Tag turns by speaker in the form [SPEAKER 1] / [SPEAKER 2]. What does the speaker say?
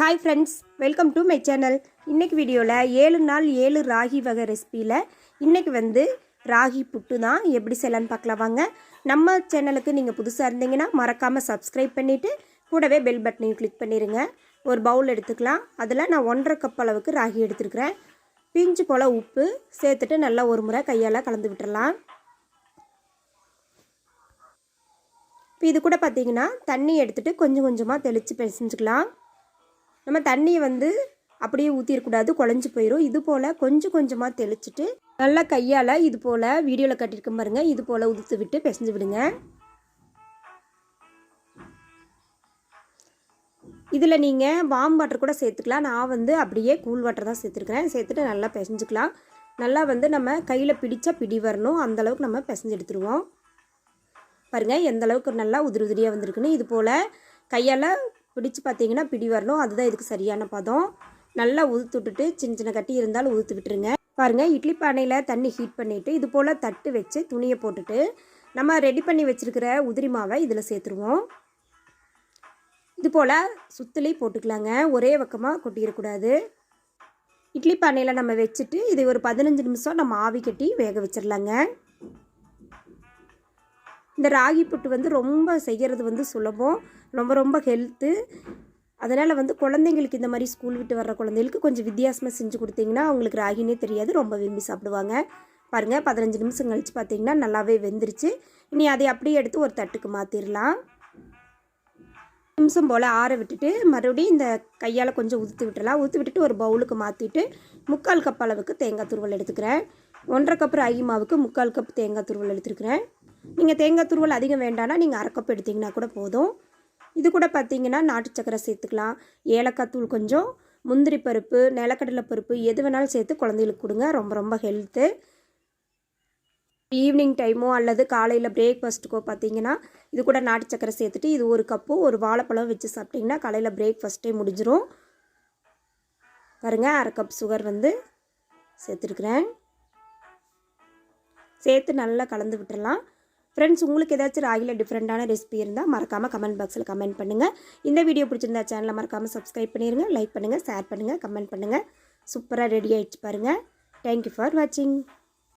[SPEAKER 1] Hi friends welcome to my channel இன்றைக்கு வீடியோவில் ஏழு நாள் ஏழு ராகி வகை ரெசிப்பியில் இன்றைக்கி வந்து ராகி புட்டு தான் எப்படி செய்யலான்னு பார்க்கலாம் வாங்க. நம்ம சேனலுக்கு நீங்கள் புதுசாக இருந்தீங்கன்னா மறக்காமல் சப்ஸ்கிரைப் பண்ணிவிட்டு கூடவே பெல் பட்டனையும் கிளிக் பண்ணிடுங்க ஒரு பவுல் எடுத்துக்கலாம். அதில் நான் ஒன்றரை கப் அளவுக்கு ராகி எடுத்துருக்கிறேன். பிஞ்சு போல் உப்பு சேர்த்துட்டு நல்லா ஒரு முறை கையால் கலந்து விட்டுறலாம். இப்போ இது கூட பார்த்தீங்கன்னா தண்ணி எடுத்துகிட்டு கொஞ்சம் கொஞ்சமாக தெளித்து பிசைஞ்சுக்கலாம். நம்ம தண்ணியை வந்து அப்படியே ஊற்றிடக்கூடாது குழஞ்சி போயிடும் இது போல் கொஞ்சம் கொஞ்சமாக தெளிச்சிட்டு நல்லா கையால் இது போல் வீடியோவில் கட்டியிருக்க பாருங்க. இது போல் உதுத்து விட்டு பிசைஞ்சு விடுங்க. இதில் நீங்கள் வாம் வாட்டர் கூட சேர்த்துக்கலாம். நான் வந்து அப்படியே கூல் வாட்டர் தான் சேர்த்துருக்கிறேன். சேர்த்துட்டு நல்லா பிசைஞ்சுக்கலாம். நல்லா வந்து நம்ம கையில் பிடிச்சா பிடி வரணும். அந்தளவுக்கு நம்ம பிசைஞ்சு எடுத்துருவோம். பாருங்கள் எந்த அளவுக்கு நல்லா உதிரி உதிரியாக வந்திருக்குன்னு. இது போல் கையால் பிடிச்சு பார்த்தீங்கன்னா பிடி வரணும். அதுதான் இதுக்கு சரியான பதம். நல்லா உதுத்து விட்டுட்டு சின்ன சின்ன கட்டி இருந்தாலும் உதுத்து விட்டுருங்க பாருங்கள் இட்லி பானையில் தண்ணி ஹீட் பண்ணிவிட்டு இது போல் தட்டு வச்சு துணியை போட்டுட்டு நம்ம ரெடி பண்ணி வச்சுருக்கிற உதிரி மாவை இதில் சேர்த்துருவோம். இது போல் சுத்தலி போட்டுக்கலாங்க. ஒரே பக்கமாக கொட்டிடக்கூடாது. இட்லி பானையில் நம்ம வச்சுட்டு இது ஒரு பதினஞ்சு நிமிஷம் நம்ம ஆவி கட்டி வேக வச்சிடலாங்க இந்த ராகி புட்டு வந்து ரொம்ப செய்கிறது வந்து சுலபம். ரொம்ப ரொம்ப ஹெல்த்து அதனால் வந்து குழந்தைங்களுக்கு இந்த மாதிரி ஸ்கூல் விட்டு வர்ற குழந்தைகளுக்கு கொஞ்சம் வித்தியாசமாக செஞ்சு கொடுத்தீங்கன்னா அவங்களுக்கு ராகினே தெரியாது ரொம்ப விரும்பி சாப்பிடுவாங்க. பாருங்கள் பதினஞ்சு நிமிஷம் கழித்து பார்த்தீங்கன்னா நல்லாவே வெந்துருச்சு. இனி அதை அப்படியே எடுத்து ஒரு தட்டுக்கு மாற்றிடலாம் நிமிஷம் போல் ஆற விட்டுட்டு மறுபடியும் இந்த கையால் கொஞ்சம் ஊற்றி விட்டுறலாம். ஊற்றி விட்டுட்டு ஒரு பவுலுக்கு மாற்றிட்டு முக்கால் கப் அளவுக்கு தேங்காய் துருவல் எடுத்துக்கிறேன். ஒன்றரை கப் ராகி மாவுக்கு முக்கால் கப் தேங்காய் துருவல் எடுத்துருக்கிறேன் நீங்கள் தேங்காய் துருவல் அதிகம் வேண்டாம்னா நீங்கள் அரை கப் எடுத்திங்கன்னா கூட போதும். இது கூட பார்த்தீங்கன்னா நாட்டு சக்கரை சேர்த்துக்கலாம். ஏலக்காய் தூள் கொஞ்சம் முந்திரி பருப்பு நிலக்கடலை பருப்பு எது வேணாலும் சேர்த்து குழந்தைகளுக்கு கொடுங்க. ரொம்ப ரொம்ப ஹெல்த்து ஈவினிங் டைமோ அல்லது காலையில் பிரேக்ஃபாஸ்ட்டுக்கோ பார்த்தீங்கன்னா இது கூட நாட்டு சக்கரை சேர்த்துட்டு இது ஒரு கப்பு ஒரு வாழைப்பழம் வச்சு சாப்பிட்டிங்கன்னா காலையில் பிரேக்ஃபாஸ்ட்டே முடிஞ்சிடும் பாருங்கள் அரை கப் சுகர் வந்து சேர்த்துருக்குறேன். சேர்த்து நல்லா கலந்து விட்டுடலாம் ஃப்ரெண்ட்ஸ் உங்களுக்கு ஏதாச்சும் ராகியில் டிஃப்ரெண்ட்டான ரெசிபி இருந்தால் மறக்காமல் கமெண்ட் பாக்ஸில் கமெண்ட் பண்ணுங்கள் இந்த வீடியோ பிடிச்சிருந்தா சேனலை மறக்காமல் சப்ஸ்கிரைப் பண்ணிடுங்க லைக் பண்ணுங்கள் ஷேர் பண்ணுங்கள் கமெண்ட் பண்ணுங்கள் சூப்பராக ரெடி ஆகிடுச்சு பாருங்கள் தேங்க்யூ ஃபார் வாட்சிங்